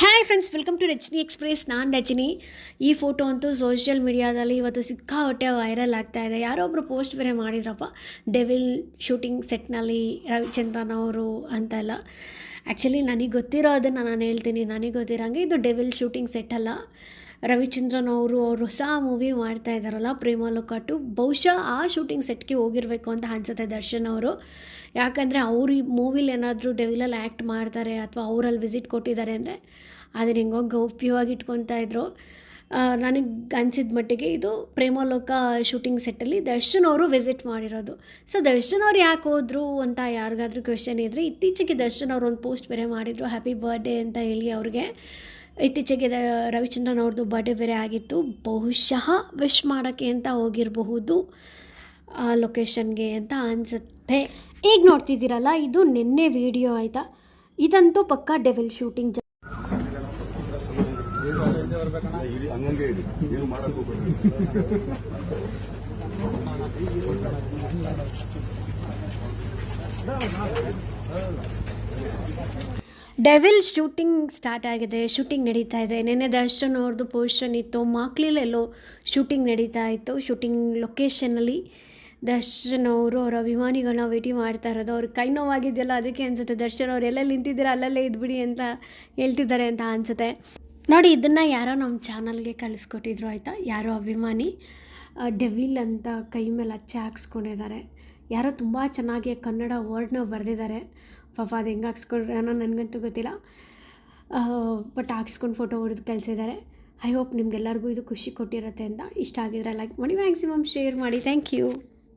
Hi friends welcome to Rachini express ನಾನು ರಚಿನಿ ಈ photo ಅಂತೂ ಸೋಷಿಯಲ್ ಮೀಡಿಯಾದಲ್ಲಿ ಇವತ್ತು ಸಿಕ್ಕಾಪಟ್ಟೆ ವೈರಲ್ ಆಗ್ತಾ ಇದೆ. ಯಾರೋ ಒಬ್ಬರು ಪೋಸ್ಟ್ ಬೇರೆ ಮಾಡಿದ್ರಪ್ಪ. ಡೆವಿಲ್ ಶೂಟಿಂಗ್ ಸೆಟ್ನಲ್ಲಿ ರವಿಚಂದ್ರನ್ ಅವರು ಅಂತೆಲ್ಲ ಆ್ಯಕ್ಚುಲಿ ನನಗೆ ಗೊತ್ತಿರೋದನ್ನು ನಾನು ಹೇಳ್ತೀನಿ. ನನಗೆ ಗೊತ್ತಿರೋಂಗೆ ಇದು ಡೆವಿಲ್ ಶೂಟಿಂಗ್ ಸೆಟ್ ಅಲ್ಲ. ರವಿಚಂದ್ರನ್ ಅವರು ಅವರು ಹೊಸ ಮೂವಿ ಮಾಡ್ತಾ ಇದ್ದಾರಲ್ಲ ಪ್ರೇಮ ಟು ಬಹುಶಃ ಆ ಶೂಟಿಂಗ್ ಸೆಟ್ಗೆ ಹೋಗಿರಬೇಕು ಅಂತ ಅನ್ಸುತ್ತೆ ದರ್ಶನ್ ಅವರು. ಯಾಕಂದರೆ ಅವ್ರು ಈ ಮೂವಿಲಿ ಏನಾದರೂ ಡೆವಿಲಲ್ಲಿ ಆ್ಯಕ್ಟ್ ಮಾಡ್ತಾರೆ ಅಥವಾ ಅವರಲ್ಲಿ ವಿಸಿಟ್ ಕೊಟ್ಟಿದ್ದಾರೆ ಅಂದರೆ ಅದನ್ನ ಹೆಂಗೋ ಗೌಪ್ಯವಾಗಿ ಇಟ್ಕೊತಾ ಇದ್ರು. ನನಗೆ ಅನಿಸಿದ ಮಟ್ಟಿಗೆ ಇದು ಪ್ರೇಮಲೋಕ ಶೂಟಿಂಗ್ ಸೆಟ್ಟಲ್ಲಿ ದರ್ಶನ್ ಅವರು ವಿಸಿಟ್ ಮಾಡಿರೋದು. ಸೊ ದರ್ಶನ್ ಅವ್ರು ಯಾಕೆ ಹೋದರು ಅಂತ ಯಾರಿಗಾದ್ರೂ ಕ್ವೆಶನ್ ಇದ್ದರೆ ಇತ್ತೀಚೆಗೆ ದರ್ಶನ್ ಅವರು ಒಂದು ಪೋಸ್ಟ್ ಬೇರೆ ಮಾಡಿದರು ಹ್ಯಾಪಿ ಬರ್ಡೇ ಅಂತ ಹೇಳಿ ಅವ್ರಿಗೆ. ಇತ್ತೀಚೆಗೆ ರವಿಚಂದ್ರನ್ ಅವ್ರದ್ದು ಬರ್ಡೇ ಬೇರೆ ಆಗಿತ್ತು. ಬಹುಶಃ ವಿಶ್ ಮಾಡೋಕ್ಕೆ ಅಂತ ಹೋಗಿರಬಹುದು, ಆ ಲೊಕೇಶನ್ಗೆ ಅಂತ ಅನಿಸುತ್ತೆ. ಈಗ ನೋಡ್ತಿದ್ದೀರಲ್ಲ, ಇದು ನಿನ್ನೆ ವಿಡಿಯೋ ಆಯಿತಾ? ಇದಂತೂ ಪಕ್ಕಾ ಡೆವಿಲ್ ಶೂಟಿಂಗ್ ಇರಿ ಡೆವಿಲ್ ಶೂಟಿಂಗ್ ಸ್ಟಾರ್ಟ್ ಆಗಿದೆ ಶೂಟಿಂಗ್ ನಡೀತಾ ಇದೆ. ನಿನ್ನೆ ದರ್ಶನ್ ಅವ್ರದ್ದು ಪೊಸಿಷನ್ ಇತ್ತು, ಮಾಕ್ಲಿಲೆಲ್ಲೋ ಶೂಟಿಂಗ್ ನಡೀತಾ ಇತ್ತು. ಶೂಟಿಂಗ್ ಲೊಕೇಶನಲ್ಲಿ ದರ್ಶನ್ ಅವರು ಅವರ ಅಭಿಮಾನಿಗಳನ್ನ ಭೇಟಿ ಮಾಡ್ತಾ ಇರೋದು. ಅವ್ರ ಕೈ ನೋವಾಗಿದೆಯಲ್ಲ, ಅದಕ್ಕೆ ಅನಿಸುತ್ತೆ, ದರ್ಶನ್ ಅವ್ರು ಎಲ್ಲೆಲ್ಲಿ ನಿಂತಿದ್ದೀರಾ, ಅಲ್ಲಲ್ಲೇ ಇದ್ಬಿಡಿ ಅಂತ ಹೇಳ್ತಿದ್ದಾರೆ ಅಂತ ಅನಿಸುತ್ತೆ. ನೋಡಿ, ಇದನ್ನು ಯಾರೋ ನಮ್ಮ ಚಾನಲ್ಗೆ ಕಳಿಸ್ಕೊಟ್ಟಿದ್ರು, ಆಯಿತಾ? ಯಾರೋ ಅಭಿಮಾನಿ ಡೆವಿಲ್ ಅಂತ ಕೈ ಮೇಲೆ ಹಚ್ಚೆ ಹಾಕ್ಸ್ಕೊಂಡಿದ್ದಾರೆ. ಯಾರೋ ತುಂಬ ಚೆನ್ನಾಗಿ ಕನ್ನಡ ವರ್ಡ್ನ ಬರೆದಿದ್ದಾರೆ. ಪಾಪ ಅದು ಹೆಂಗೆ ಹಾಕ್ಸ್ಕೊಂಡ್ರೆ ಅನ್ನೋ ನನಗಂತೂ ಗೊತ್ತಿಲ್ಲ. ಬಟ್ ಹಾಕ್ಸ್ಕೊಂಡು ಫೋಟೋ ಹೊಡೆದು ಕಳಿಸಿದ್ದಾರೆ ಐ ಹೋಪ್ ನಿಮ್ಗೆಲ್ಲರಿಗೂ ಇದು ಖುಷಿ ಕೊಟ್ಟಿರುತ್ತೆ ಅಂತ ಇಷ್ಟ ಆಗಿದ್ರೆ ಲೈಕ್ ಮಾಡಿ ಮ್ಯಾಕ್ಸಿಮಮ್ ಶೇರ್ ಮಾಡಿ. Thank you